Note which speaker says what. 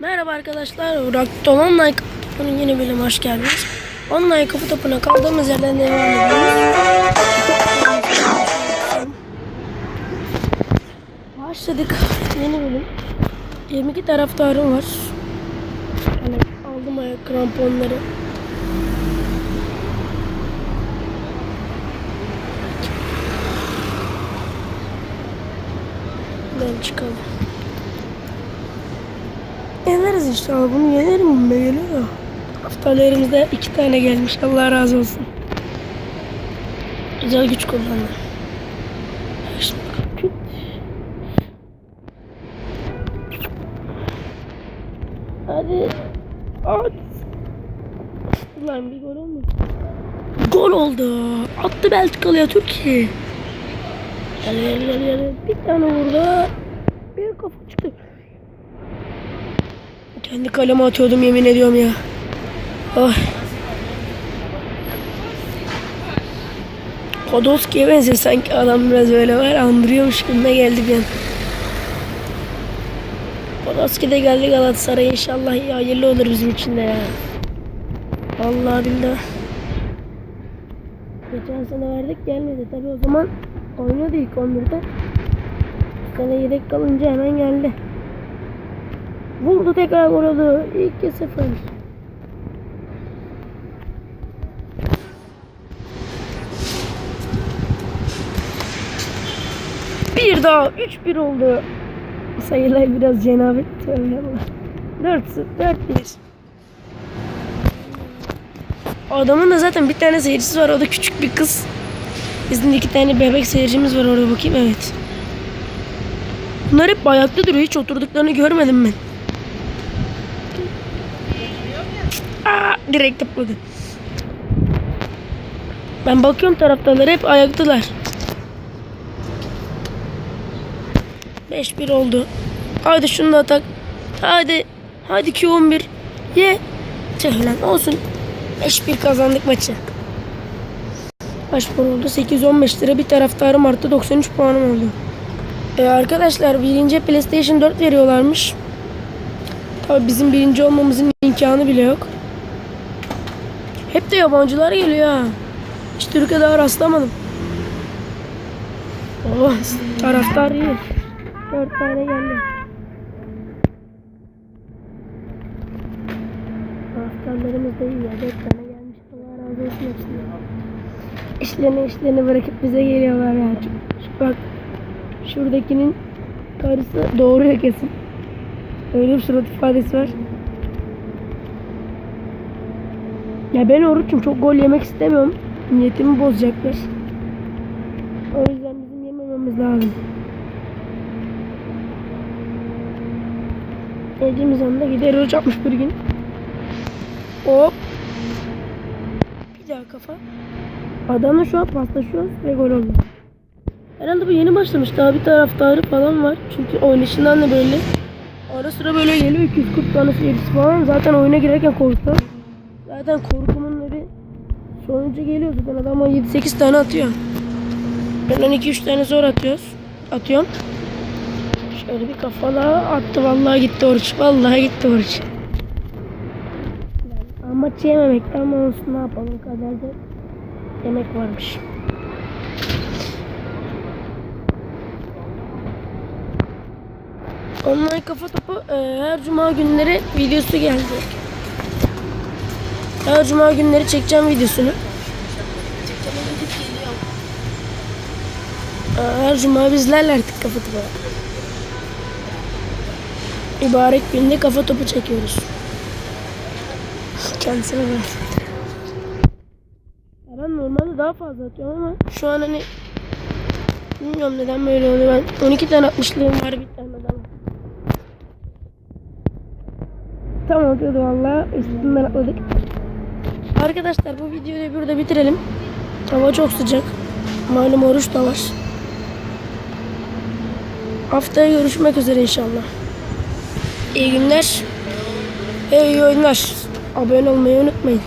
Speaker 1: Merhaba arkadaşlar, Rakton Online Kapı Topu'nun yeni bölümüne hoş geldiniz. Online Kapı Topu'na kaldığımız yerden devam ediyoruz. Başladık yeni bölüm. 22 taraftarım var. Yani aldım ayak kramponları. Ben çıkalım. Yeneriz inşallah. Bunu yenerim be geliyor. Haftalarımızda iki tane gelmiş. Allah razı olsun. Güzel güç kullandı. Şimdi küt. Hadi. At. Ulan bir gol olmadı. Gol oldu. Attı Belçikalı'ya Türkiye. Gel gel gel gel. Bir tane vurdu. Bir kafa çıktı. Kendi kaleme atıyordum yemin ediyorum ya. Ay. Podolski'ye benziyor sanki adam biraz böyle var andırıyormuş gibime geldi bir an. Podolski de geldi Galatasaray inşallah hayırlı olur bizim için de ya. Vallahi billahi. Geçen sene verdik gelmedi tabi o zaman oynadı ilk 11'de. Bu sene yedek kalınca hemen geldi. Vurdu tekrar oldu. 2-0. Bir daha 3-1 oldu. Sayılar biraz cenabet. Tövbe Allah. 4 4 1 Adamın da zaten bir tane seyircisi var. O da küçük bir kız. Bizim iki tane bebek seyircimiz var orada bakayım. Evet. Bunlar hep ayakta duruyor. Hiç oturduklarını görmedim ben. Direkt tıkladı. Ben bakıyorum taraftarlar hep ayaktalar. 5-1 oldu. Hadi şunu da atak. Hadi. Hadi Q11. Ye. Tüh lan olsun. 5-1 kazandık maçı. Kaç puan oldu? 815 lira. Bir taraftarım arttı. 93 puanım oldu. Ee, arkadaşlar birinci PlayStation 4 veriyorlarmış. Tabii bizim birinci olmamızın imkanı bile yok. Hep de yabancılar geliyor ha. Hiç Türkiye daha rastlamadım. Oh, taraftar iyi. Dört tane geldi. Taraftarlarımız da iyi ya. Dört tane gelmiş. Allah razı olsun hepsinden. İşlerini işlerini bırakıp bize geliyorlar ya. Şu- Bak şuradakinin karısı doğruya kesin. Öyle bir surat ifadesi var. Ya ben oruçum çok gol yemek istemiyorum. Niyetimi bozacaklar. O yüzden bizim yemememiz lazım. Yediğimiz anda gider oruç 61 gün. Hop. Bir daha kafa. Adamla şu an paslaşıyoruz ve gol oldu. Herhalde bu yeni başlamış. Daha bir taraftarı falan var. Çünkü oynayışından da böyle. Ara sıra böyle geliyor 240 tane seyircisi falan. Zaten oyuna girerken korktu. Zaten korkumun bir sonucu geliyor zaten adam 7-8 tane atıyor. Benden 2-3 tane zor atıyoruz. Atıyorum. Şöyle bir kafala attı vallahi gitti oruç. Vallahi gitti oruç. Ama yememekten ama olsun ne yapalım kaderde yemek varmış. Online kafa topu e, her cuma günleri videosu gelecek. Her cuma günleri çekeceğim videosunu. Her cuma bizlerle artık kafa topu. İbaret günde kafa topu çekiyoruz. Kendisine. Ya Ben normalde daha fazla atıyorum ama şu an hani bilmiyorum neden böyle oluyor. Ben 12 tane atmışlığım var bir tane daha. Tam atıyordu valla. Üstünden atladık. Arkadaşlar bu videoyu burada bitirelim. Hava çok sıcak. Malum oruç da var. Haftaya görüşmek üzere inşallah. İyi günler. iyi oyunlar. Abone olmayı unutmayın.